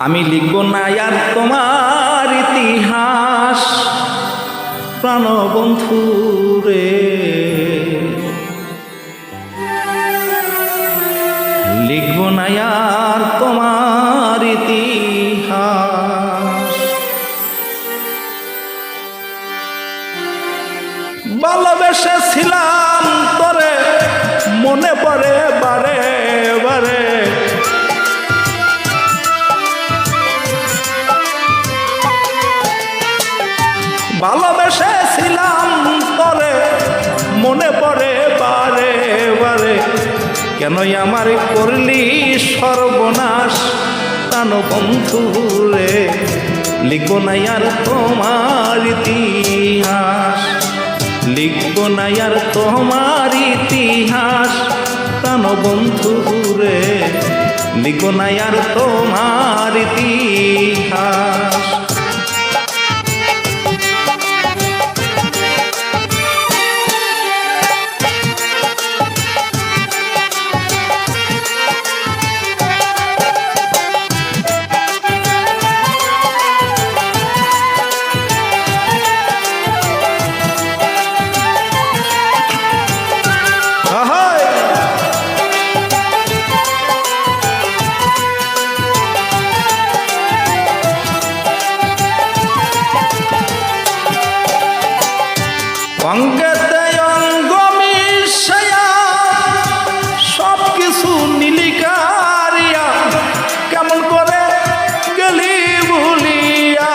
আমি লিখব না আর তোমার ইতিহাস। প্রাণবন্ধু রে লিখব না পড়ে বারে বারে। কেনই আমার করলি সর্বনাশ? টান বন্ধু রে লিখব না আর তোমার ইতিহাস। লিখব না আর তোমার ইতিহাস। টান বন্ধু রে লিখব না আর তোমার ইতিহাস। অঙ্গতে অঙ্গ সব কিছু কেমন করে গেলি ভুলিয়া?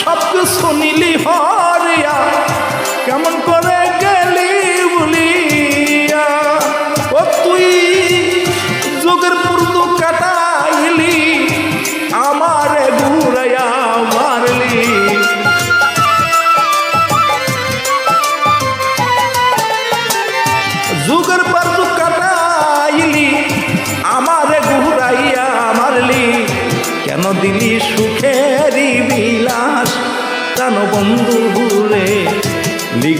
সব কিছু নীলি হরিয়া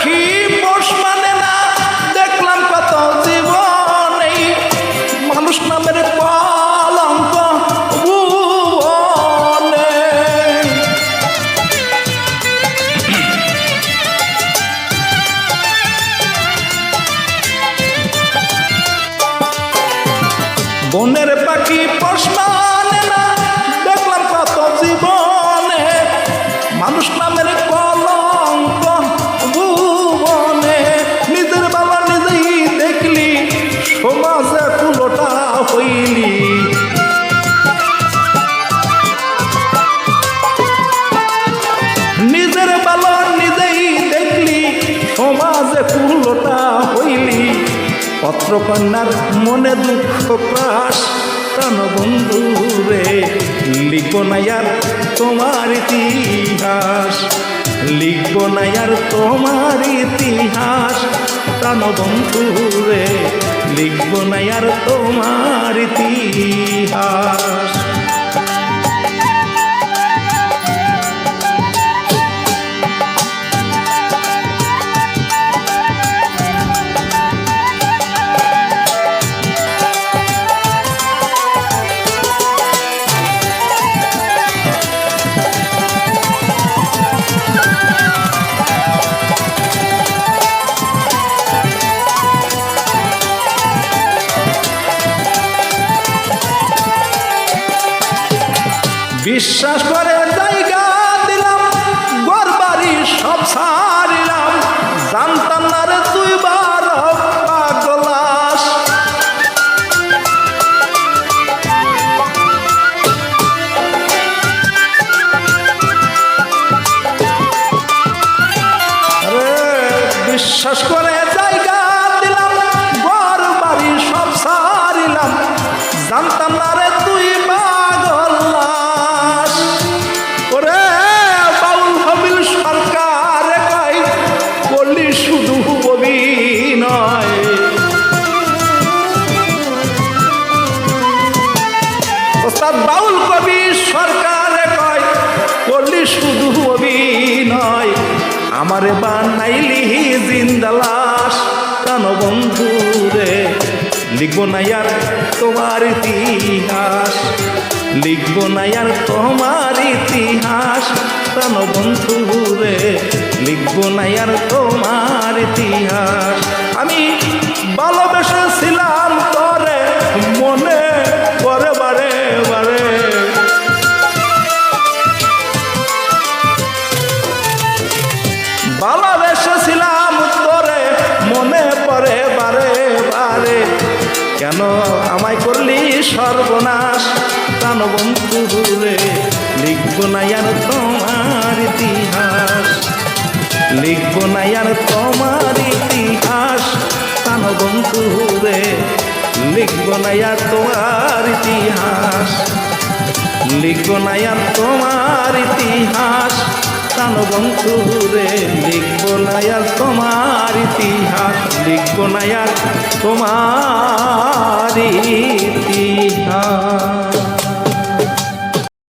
পাখি পোষ মানে না, দেখলাম কত জীবনে মানুষ নামের কলঙ্ক বনের পাখি পোষ মানে না, দেখলাম কত জীবনে মানুষ নামের কলঙ্ক হইলি। নিজের বাবা নিজেই দেখলি, সমাজে তুলোটা হইলি। পত্রকন্যার মনে দুঃখ ক্লাস প্রাণ বন্ধু রে, লিখব না তোমার ইতিহাস। লিখব না তোমার ইতিহাস, প্রাণ বন্ধু রে। লিখব না আর তোমার ইতিহাস। বিশ্বাস করে আমারে বানাইলি জিন্দালাস কান বন্ধু রে, লিখব না আর তোমার ইতিহাস। লিখব না আর তোমার ইতিহাস। কান বন্ধু রে, লিখব না আর তোমার ইতিহাস। আমি ভালোবেসেছিলাম কেন আমায় করলি সর্বনাশ? প্রাণ বন্ধু রে লিখব না আর তোমার ইতিহাস। লিখব না আর তোমার ইতিহাস। প্রাণ বন্ধু রে লিখব না আর তোমার ইতিহাস। লিখব না আর তোমার প্রাণ বংশুরে লিখব না আর তোমার ইতিহাস লিখব না আর তোমার ইতিহাস।